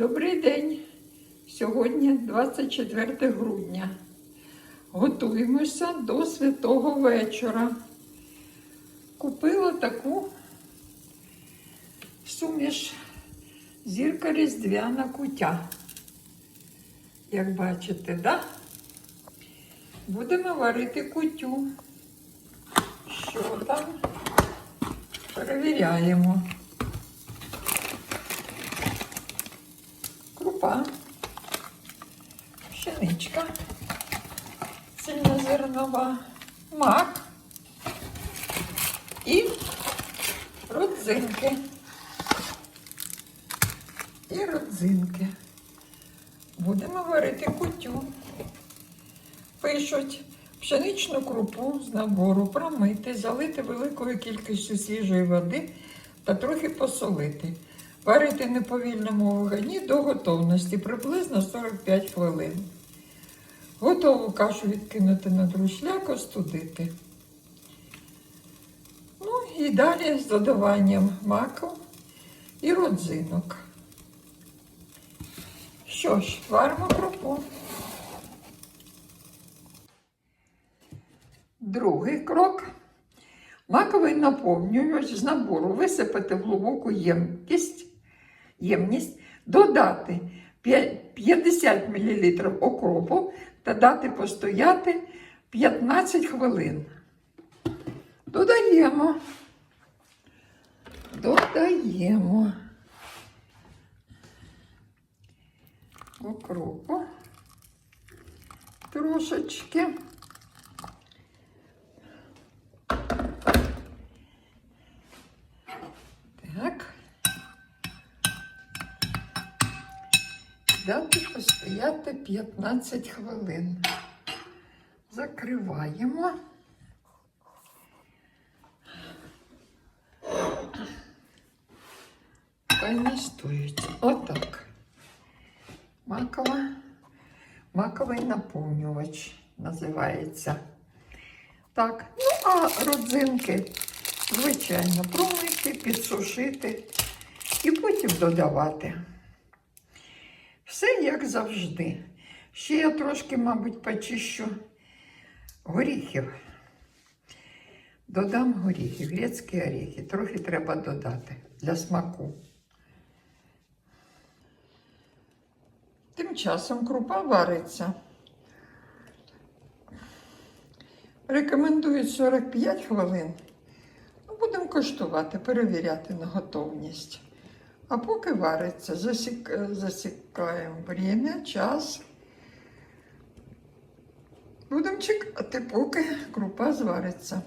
Добрий день! Сьогодні 24 грудня. Готуємося до святого вечора. Купила таку суміш зірка різдвяна кутя. Як бачите, да? Будемо варити кутю. Що там? Перевіряємо. Крупа, пшеничка, цільнозернова, мак і родзинки. І родзинки. Будемо варити кутю. Пишуть пшеничну крупу з набору промити, залити великою кількістю свіжої води та трохи посолити. Варити на повільному вогні до готовності приблизно 45 хвилин. Готову кашу відкинути на друшляк, остудити. Ну і далі з додаванням маку і родзинок. Що ж, варимо крупу. Другий крок. Маковий наповнювач з набору висипати в глибоку ємкість, ємність, додати 50 мл окропу та дати постояти 15 хвилин. Додаємо. Додаємо окропу трошечки. Дати постояти 15 хвилин. Закриваємо. Хай настоюється. Отак. Макова. Маковий наповнювач називається. Так, ну а родзинки звичайно, промити, підсушити і потім додавати. Все як завжди. Ще я трошки, мабуть, почищу горіхів. Додам горіхи, грецькі горіхи. Трохи треба додати для смаку. Тим часом крупа вариться. Рекомендують 45 хвилин. Ну, Будемо коштувати, перевіряти на готовність. А поки вариться, засік... засікаємо время, час. Будемо чекати, поки крупа звариться.